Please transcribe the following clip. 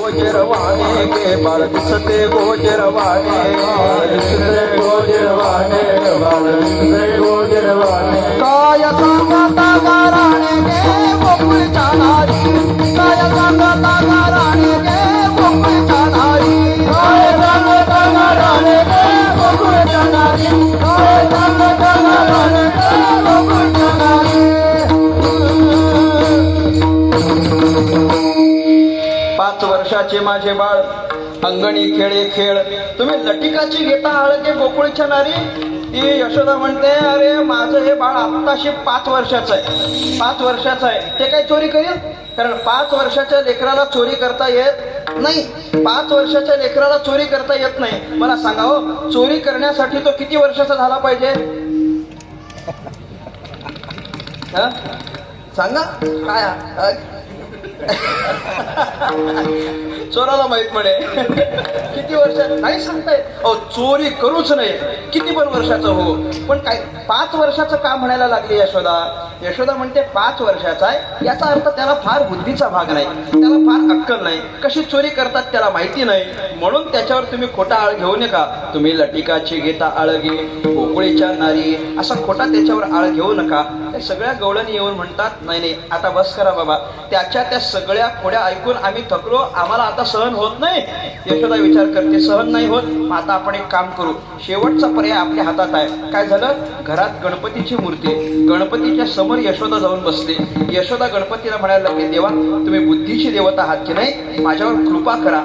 गोजरवाणे गे बाळ दिसते गोजरवाणे दिसते गोजरवाणे बाळ दिसते काय सांगता गाराणे काय सांगता गाराणे काय सांगता गाराणे नारी पाच वर्षाचे माझे बाळ. अंगणी खेळे खेळ. तुम्ही लटिकाची घेता आळके गोकुळीच्या नारी? ती यशोदा म्हणते अरे माझं हे बाळ आत्ताशी पाच वर्षाचं आहे. पाच वर्षाचं आहे. ते काय चोरी करेल कारण पाच वर्षाच्या लेकराला चोरी करता येत नाही. पाच वर्षाच्या लेकराला चोरी करता येत नाही. मला सांगा हो चोरी करण्यासाठी तो किती वर्षाचा झाला पाहिजे? हा? सांगा. काय चोराला माहीत पडे किती वर्ष नाही सांगताय? अहो चोरी करूच नाही किती पण वर्षाचं हो. पण काय पाच वर्षाचं का म्हणायला लागली यशोदा? यशोदा म्हणते पाच वर्षाचा आहे. याचा अर्थ त्याला फार बुद्धीचा भाग नाही. त्याला फार अक्कल नाही. कशी चोरी करतात त्याला माहिती नाही. म्हणून त्याच्यावर तुम्ही खोटा आळ घेऊ नका. तुम्ही लटिकाची घेता आळगी गोकुळीच्या नारी असा खोटा त्याच्यावर आळ घेऊ नका. त्या सगळ्या गवळणी येऊन म्हणतात नाही नाही आता बस करा बाबा. त्याच्या त्या सगळ्या खोड्या ऐकून आम्ही थकलो. आम्हाला आता सहन होत नाही. यशोदा विचार करते सहन नाही होत. मग आता आपण एक काम करू. शेवटचा पर्याय आपल्या हातात आहे. काय झालं? घरात गणपतीची मूर्ती आहे. गणपतीच्या समोर यशोदा जाऊन बसते. यशोदा गणपतीला म्हणायला लागले देवा तुम्ही बुद्धीची देवता आहात की नाही? माझ्यावर कृपा करा.